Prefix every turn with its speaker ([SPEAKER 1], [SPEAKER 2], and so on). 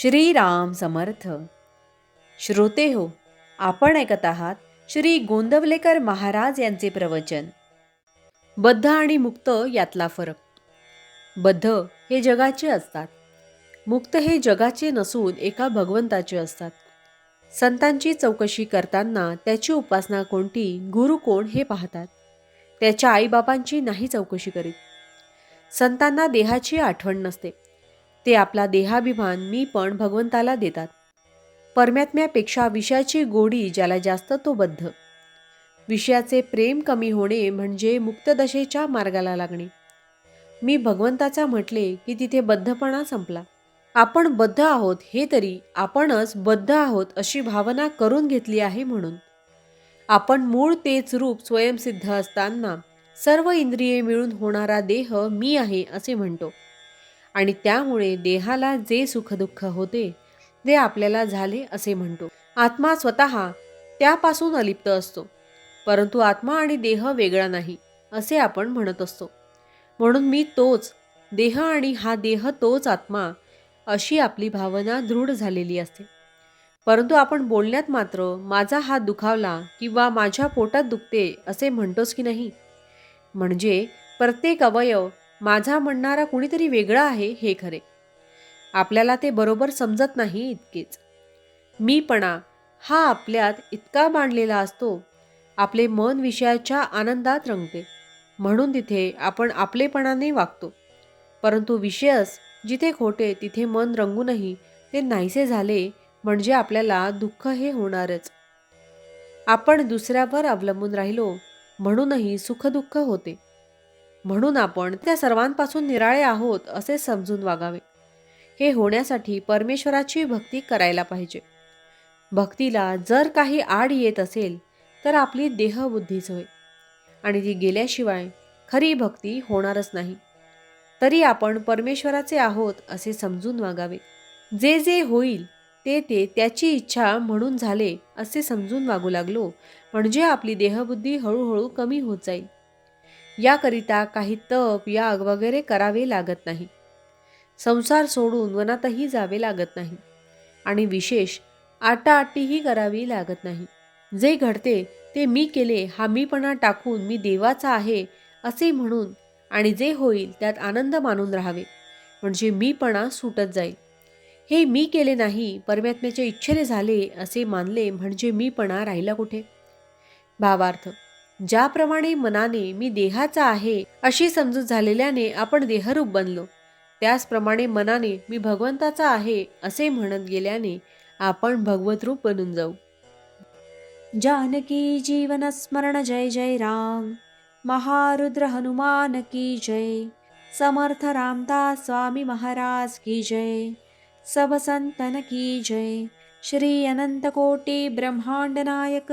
[SPEAKER 1] श्रीराम समर्थ. श्रोते हो आपण ऐकत आहात श्री गोंदवलेकर महाराज यांचे प्रवचन. बद्ध आणि मुक्त यातला फरक. बद्ध हे जगाचे असतात. मुक्त हे जगाचे नसून एका भगवंताचे असतात. संतांची चौकशी करताना त्याची उपासना कोणती गुरु कोण हे पाहतात. त्याच्या आईबापांची नाही चौकशी करीत. संतांना देहाची आठवण नसते. ते आपला देहाभिमान मी पण भगवंताला देतात. परमात्म्यापेक्षा विषयाची गोडी ज्याला जास्त तो बद्ध. विषयाचे प्रेम कमी होणे म्हणजे मुक्तदशेच्या मार्गाला लागणे. मी भगवंताचा म्हटले की तिथे बद्धपणा संपला. आपण बद्ध आहोत हे तरी आपणच बद्ध आहोत अशी भावना करून घेतली आहे म्हणून. आपण मूळ तेच रूप स्वयंसिद्ध असताना सर्व इंद्रिये मिळून होणारा देह मी आहे असे म्हणतो. आणि त्यामुळे देहाला जे सुखदुःख होते ते आपल्याला झाले असे म्हणतो. आत्मा स्वतः त्यापासून अलिप्त असतो. परंतु आत्मा आणि देह वेगळा नाही असे आपण म्हणत असतो. म्हणून मी तोच देह आणि हा देह तोच आत्मा अशी आपली भावना दृढ झालेली असते. परंतु आपण बोलण्यात मात्र माझा हात दुखावला किंवा माझ्या पोटात दुखते असे म्हणतोच की नाही? म्हणजे प्रत्येक अवयव माझा म्हणणारा कुणीतरी वेगळा आहे हे खरे. आपल्याला ते बरोबर समजत नाही इतकेच. मीपणा हा आपल्यात इतका मांडलेला असतो आपले मन विषयाच्या आनंदात रंगते. म्हणून तिथे आपण आपलेपणाने वागतो. परंतु विषयच जिथे खोटे तिथे मन रंगूनही ते नाहीसे झाले म्हणजे आपल्याला दुःख हे होणारच. आपण दुसऱ्यावर अवलंबून राहिलो म्हणूनही सुखदुःख होते. म्हणून आपण त्या सर्वांपासून निराळे आहोत असे समजून वागावे. हे होण्यासाठी परमेश्वराची भक्ती करायला पाहिजे. भक्तीला जर काही आड येत असेल तर आपली देहबुद्धीच होय. आणि ती गेल्याशिवाय खरी भक्ती होणारच नाही. तरी आपण परमेश्वराचे आहोत असे समजून वागावे. जे जे होईल ते ते त्याची इच्छा म्हणून झाले असे समजून वागू लागलो म्हणजे आपली देहबुद्धी हळूहळू कमी होत जाईल. याकरिता काही तप याग वगैरे करावे लागत नाही. संसार सोडून वनातही जावे लागत नाही. आणि विशेष आटाआटीही करावी लागत नाही. जे घडते ते मी केले हा मीपणा टाकून मी देवाचा आहे असे म्हणून आणि जे होईल त्यात आनंद मानून राहावे. म्हणजे मीपणा सुटत जाईल. हे मी केले नाही परमात्म्याच्या इच्छेने झाले असे मानले म्हणजे मीपणा राहिला कुठे? भावार्थ ज्याप्रमाणे मनाने मी देहाचा आहे अशी समजूत झालेल्याने आपण देहरूप बनलो. त्याचप्रमाणे मनाने मी भगवंताचा आहे असे म्हणत गेल्याने आपण भगवतरूप बनून जाऊ. जानकी जीवन स्मरण जय जय राम. महारुद्र हनुमान की जय. समर्थ रामदास स्वामी महाराज की जय. सब संतन की जय. श्री अनंत कोटी ब्रह्मांड नायक